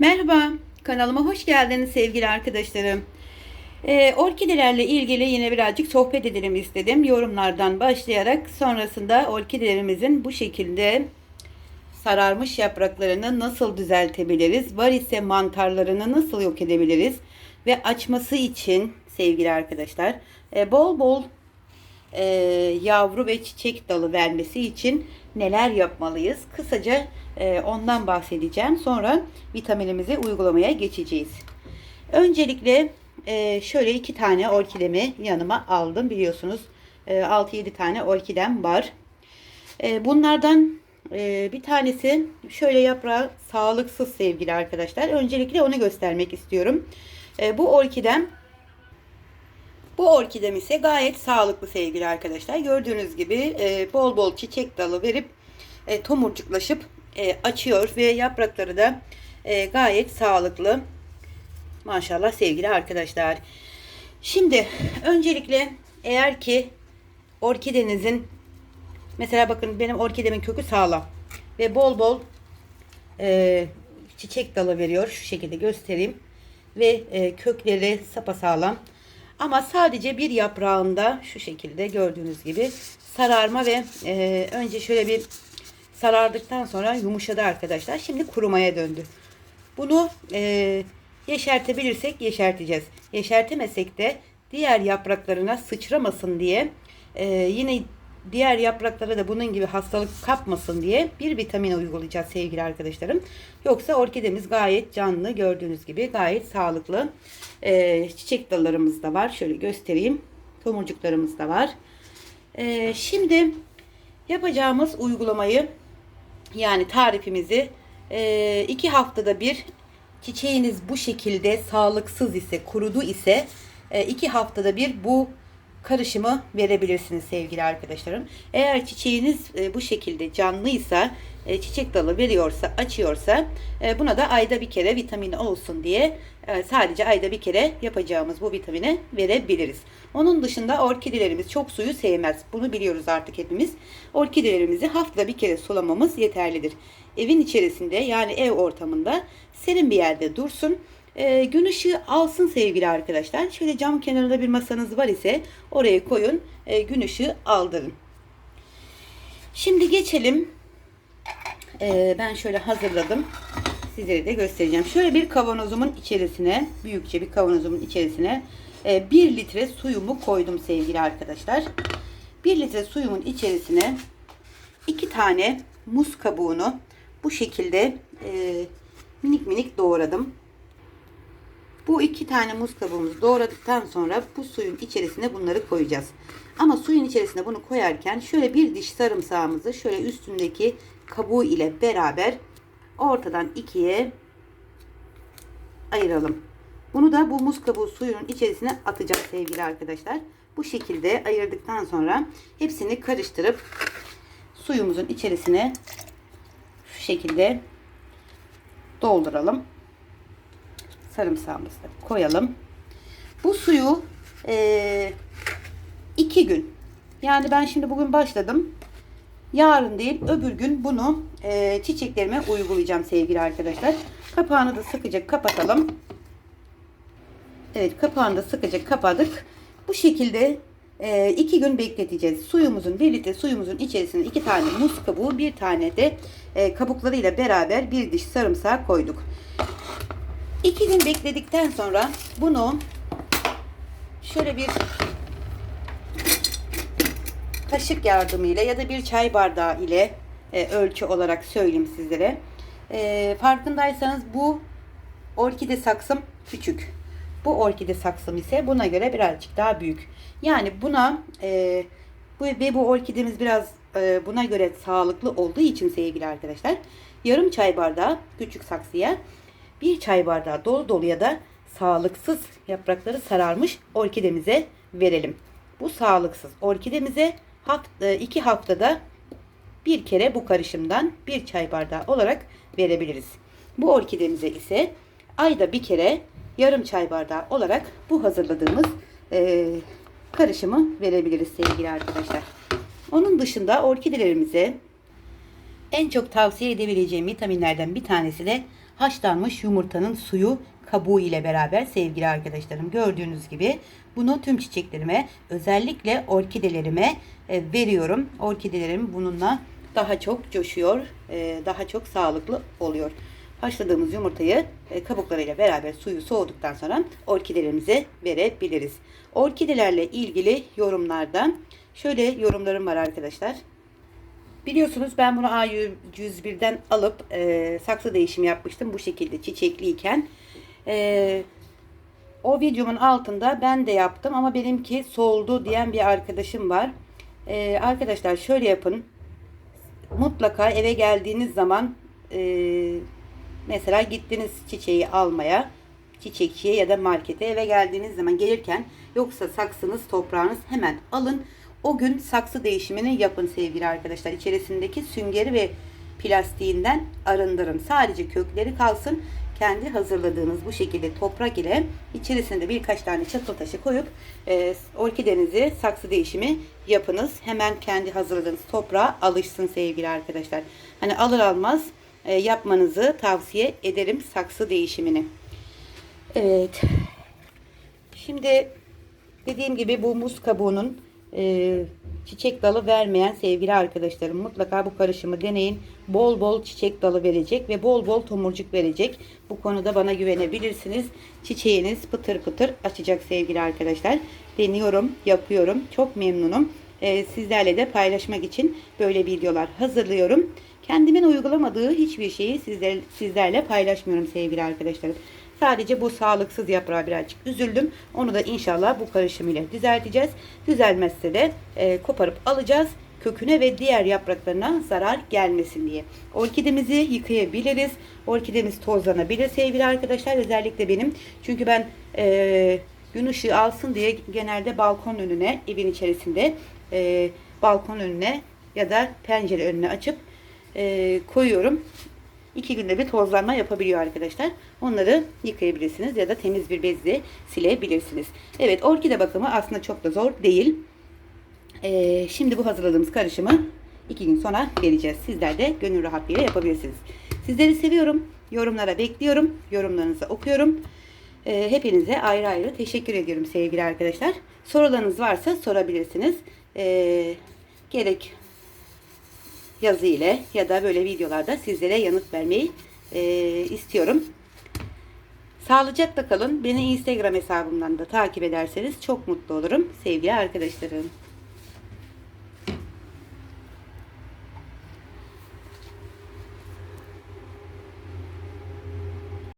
Merhaba, kanalıma hoş geldiniz sevgili arkadaşlarım. Ee, orkidelerle ilgili yine birazcık sohbet edelim istedim. Yorumlardan başlayarak sonrasında orkidelerimizin bu şekilde sararmış yapraklarını nasıl düzeltebiliriz? Var ise mantarlarını nasıl yok edebiliriz? Ve açması için sevgili arkadaşlar e, bol bol e, yavru ve çiçek dalı vermesi için neler yapmalıyız? Kısaca e, ondan bahsedeceğim. Sonra vitaminimizi uygulamaya geçeceğiz. Öncelikle e, şöyle iki tane orkidemi yanıma aldım. Biliyorsunuz e, 6-7 tane orkidem var. E, bunlardan e, bir tanesi şöyle yaprağı sağlıksız sevgili arkadaşlar. Öncelikle onu göstermek istiyorum. E, bu orkidem bu orkidem ise gayet sağlıklı sevgili arkadaşlar. Gördüğünüz gibi e, bol bol çiçek dalı verip e, tomurcuklaşıp e, açıyor ve yaprakları da e, gayet sağlıklı. Maşallah sevgili arkadaşlar. Şimdi öncelikle eğer ki orkidenizin mesela bakın benim orkidemin kökü sağlam ve bol bol e, çiçek dalı veriyor. Şu şekilde göstereyim. Ve e, kökleri sapasağlam. Ama sadece bir yaprağında şu şekilde gördüğünüz gibi sararma ve e, önce şöyle bir sarardıktan sonra yumuşadı arkadaşlar. Şimdi kurumaya döndü. Bunu e, yeşertebilirsek yeşerteceğiz. Yeşertemesek de diğer yapraklarına sıçramasın diye e, yine diğer yapraklara da bunun gibi hastalık kapmasın diye bir vitamin uygulayacağız sevgili arkadaşlarım. Yoksa orkidemiz gayet canlı gördüğünüz gibi gayet sağlıklı. E, çiçek dallarımız da var. Şöyle göstereyim. Tomurcuklarımız da var. E, şimdi yapacağımız uygulamayı yani tarifimizi e, iki haftada bir çiçeğiniz bu şekilde sağlıksız ise kurudu ise e, iki haftada bir bu karışımı verebilirsiniz sevgili arkadaşlarım. Eğer çiçeğiniz e, bu şekilde canlıysa, e, çiçek dalı veriyorsa, açıyorsa e, buna da ayda bir kere vitamin olsun diye sadece ayda bir kere yapacağımız bu vitamini verebiliriz. Onun dışında orkidelerimiz çok suyu sevmez. Bunu biliyoruz artık hepimiz. Orkidelerimizi haftada bir kere sulamamız yeterlidir. Evin içerisinde yani ev ortamında serin bir yerde dursun. E, gün ışığı alsın sevgili arkadaşlar. Şöyle cam kenarında bir masanız var ise oraya koyun. E, gün ışığı aldırın. Şimdi geçelim. E, ben şöyle hazırladım. Sizlere de göstereceğim. Şöyle bir kavanozumun içerisine, büyükçe bir kavanozumun içerisine e, 1 litre suyumu koydum sevgili arkadaşlar. 1 litre suyumun içerisine 2 tane muz kabuğunu bu şekilde e, minik minik doğradım. Bu iki tane muz kabuğumuzu doğradıktan sonra bu suyun içerisine bunları koyacağız. Ama suyun içerisine bunu koyarken şöyle bir diş sarımsağımızı şöyle üstündeki kabuğu ile beraber ortadan ikiye ayıralım. Bunu da bu muz kabuğu suyunun içerisine atacağız sevgili arkadaşlar. Bu şekilde ayırdıktan sonra hepsini karıştırıp suyumuzun içerisine şu şekilde dolduralım sarımsağımızı koyalım. Bu suyu e, iki gün yani ben şimdi bugün başladım. Yarın değil öbür gün bunu e, çiçeklerime uygulayacağım sevgili arkadaşlar. Kapağını da sıkıca kapatalım. Evet kapağını da sıkıca kapadık. Bu şekilde e, iki gün bekleteceğiz. Suyumuzun bir litre suyumuzun içerisine iki tane muz kabuğu bir tane de e, kabuklarıyla beraber bir diş sarımsağı koyduk. İki gün bekledikten sonra bunu şöyle bir kaşık yardımıyla ya da bir çay bardağı ile e, ölçü olarak söyleyeyim sizlere. E, farkındaysanız bu orkide saksım küçük. Bu orkide saksım ise buna göre birazcık daha büyük. Yani buna e, bu ve bu orkidemiz biraz e, buna göre sağlıklı olduğu için sevgili arkadaşlar yarım çay bardağı küçük saksıya bir çay bardağı dolu doluya da sağlıksız yaprakları sararmış orkidemize verelim. Bu sağlıksız orkidemize hafta, iki haftada bir kere bu karışımdan bir çay bardağı olarak verebiliriz. Bu orkidemize ise ayda bir kere yarım çay bardağı olarak bu hazırladığımız e, karışımı verebiliriz sevgili arkadaşlar. Onun dışında orkidelerimize En çok tavsiye edebileceğim vitaminlerden bir tanesi de haşlanmış yumurtanın suyu kabuğu ile beraber sevgili arkadaşlarım. Gördüğünüz gibi bunu tüm çiçeklerime özellikle orkidelerime e, veriyorum. Orkidelerim bununla daha çok coşuyor, e, daha çok sağlıklı oluyor. Haşladığımız yumurtayı e, kabuklarıyla beraber suyu soğuduktan sonra orkidelerimize verebiliriz. Orkidelerle ilgili yorumlardan şöyle yorumlarım var arkadaşlar. Biliyorsunuz ben bunu A101'den alıp e, saksı değişimi yapmıştım bu şekilde çiçekliyken. E, o videomun altında ben de yaptım ama benimki soldu diyen bir arkadaşım var. E, arkadaşlar şöyle yapın. Mutlaka eve geldiğiniz zaman e, mesela gittiniz çiçeği almaya çiçekçiye ya da markete eve geldiğiniz zaman gelirken yoksa saksınız toprağınız hemen alın. O gün saksı değişimini yapın sevgili arkadaşlar. İçerisindeki süngeri ve plastiğinden arındırın. Sadece kökleri kalsın. Kendi hazırladığınız bu şekilde toprak ile içerisinde birkaç tane çatıl taşı koyup e, orkidenizi saksı değişimi yapınız. Hemen kendi hazırladığınız toprağa alışsın sevgili arkadaşlar. Hani alır almaz e, yapmanızı tavsiye ederim saksı değişimini. Evet. Şimdi dediğim gibi bu muz kabuğunun e, çiçek dalı vermeyen sevgili arkadaşlarım mutlaka bu karışımı deneyin. Bol bol çiçek dalı verecek ve bol bol tomurcuk verecek. Bu konuda bana güvenebilirsiniz. Çiçeğiniz pıtır pıtır açacak sevgili arkadaşlar. Deniyorum, yapıyorum. Çok memnunum. E, sizlerle de paylaşmak için böyle videolar hazırlıyorum. Kendimin uygulamadığı hiçbir şeyi sizler, sizlerle paylaşmıyorum sevgili arkadaşlarım. Sadece bu sağlıksız yaprağa birazcık üzüldüm. Onu da inşallah bu karışım ile düzelteceğiz. Düzelmezse de e, koparıp alacağız. Köküne ve diğer yapraklarına zarar gelmesin diye. Orkidemizi yıkayabiliriz. Orkidemiz tozlanabilir sevgili arkadaşlar. Özellikle benim. Çünkü ben e, gün ışığı alsın diye genelde balkon önüne evin içerisinde e, balkon önüne ya da pencere önüne açıp e, koyuyorum. İki günde bir tozlanma yapabiliyor arkadaşlar. Onları yıkayabilirsiniz ya da temiz bir bezle silebilirsiniz. Evet orkide bakımı aslında çok da zor değil. Ee, şimdi bu hazırladığımız karışımı iki gün sonra vereceğiz. Sizler de gönül rahatlığıyla yapabilirsiniz. Sizleri seviyorum. Yorumlara bekliyorum. Yorumlarınızı okuyorum. Ee, hepinize ayrı ayrı teşekkür ediyorum sevgili arkadaşlar. Sorularınız varsa sorabilirsiniz. Ee, gerek yazı ile ya da böyle videolarda sizlere yanıt vermeyi e, istiyorum. Sağlıcakla kalın. Beni Instagram hesabımdan da takip ederseniz çok mutlu olurum sevgili arkadaşlarım.